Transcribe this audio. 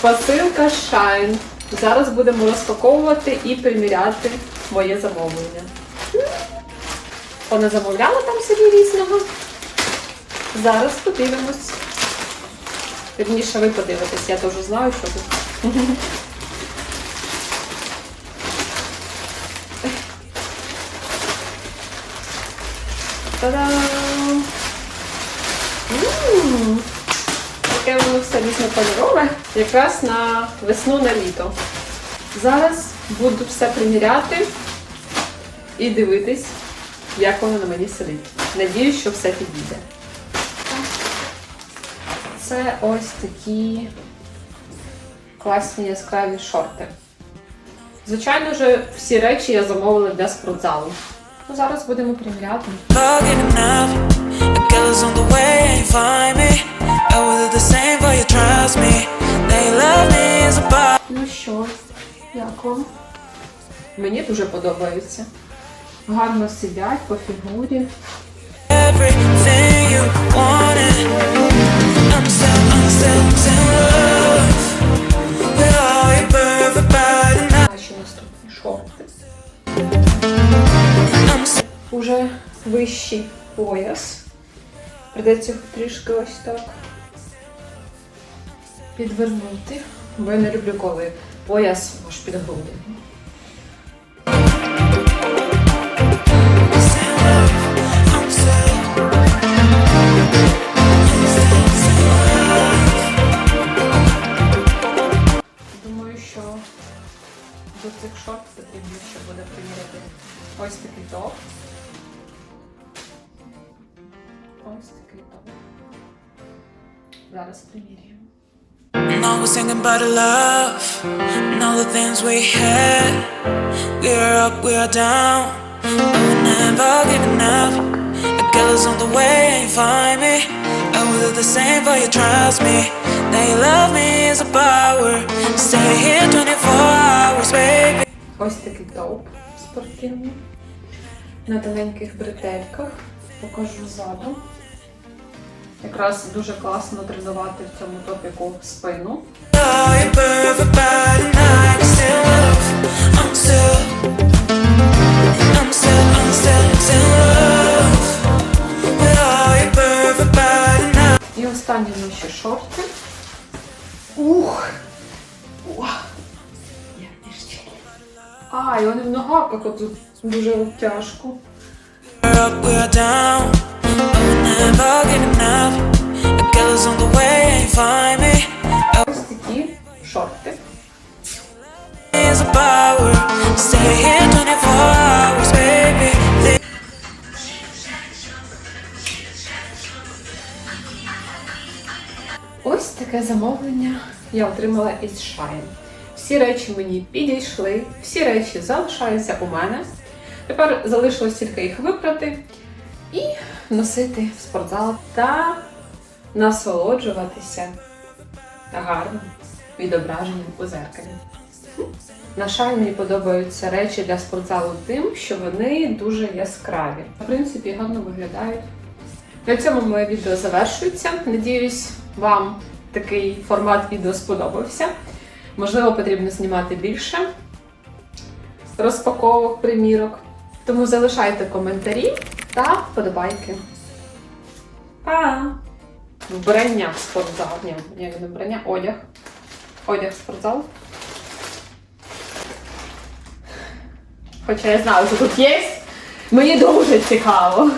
Посилка Shine. Зараз будемо розпаковувати і приміряти моє замовлення. Вона замовляла там собі різного. Зараз подивимось. Вірніше, ви подивитесь, я теж знаю, що тут. Та-дам! Таке воно все різнокольорове, якраз на весну на літо. Зараз буду все приміряти і дивитись, як воно на мені сидить. Надіюсь, що все підійде. Це ось такі класні яскраві шорти. Звичайно ж, всі речі я замовила для спортзалу. Ну, зараз будемо приміряти. I will do the same як вам? Мені дуже подобається. Гарно сидять по фігурі. Наші наступні шорти. Уже вищий пояс. Придеться трішки ось так підвернути. Бо я не люблю, коли пояс аж під груди. Думаю, що до цих шорт потрібно ще буде приміряти ось такий топ. Ось такий топ. Зараз приміряємо. And all singing about love and all the things we had. We are up, we are down, but we're never giving up. The killers on the way, ain't find me. I will do the same for you, trust me. They love me as a power. Stay here 24 hours, baby. Ось такий топ спортивний. На тоненьких бретельках. Покажу ззаду. Якраз дуже класно тренувати в цьому топіку спину. І останні наші шорти. Ух! А, і вони в ногах отут дуже тяжко. Never giving up. The killers on the way, ain't find me. Ось такі шорти. Is a power. Stay here 24 hours, baby. Ось таке замовлення я отримала із Shine. Всі речі мені підійшли, всі речі залишаються у мене. Тепер залишилось тільки їх випрати носити в спортзал та насолоджуватися гарним відображенням у зеркалі. На Shine мені подобаються речі для спортзалу тим, що вони дуже яскраві. В принципі, гарно виглядають. На цьому моє відео завершується. Надіюсь, вам такий формат відео сподобався. Можливо, потрібно знімати більше розпаковок, примірок. Тому залишайте коментарі та вподобайки. А! Вбрання в спортзал. Ні, як не вбрання, одяг. Одяг в спортзал. Хоча я знаю, що тут є. Мені дуже цікаво.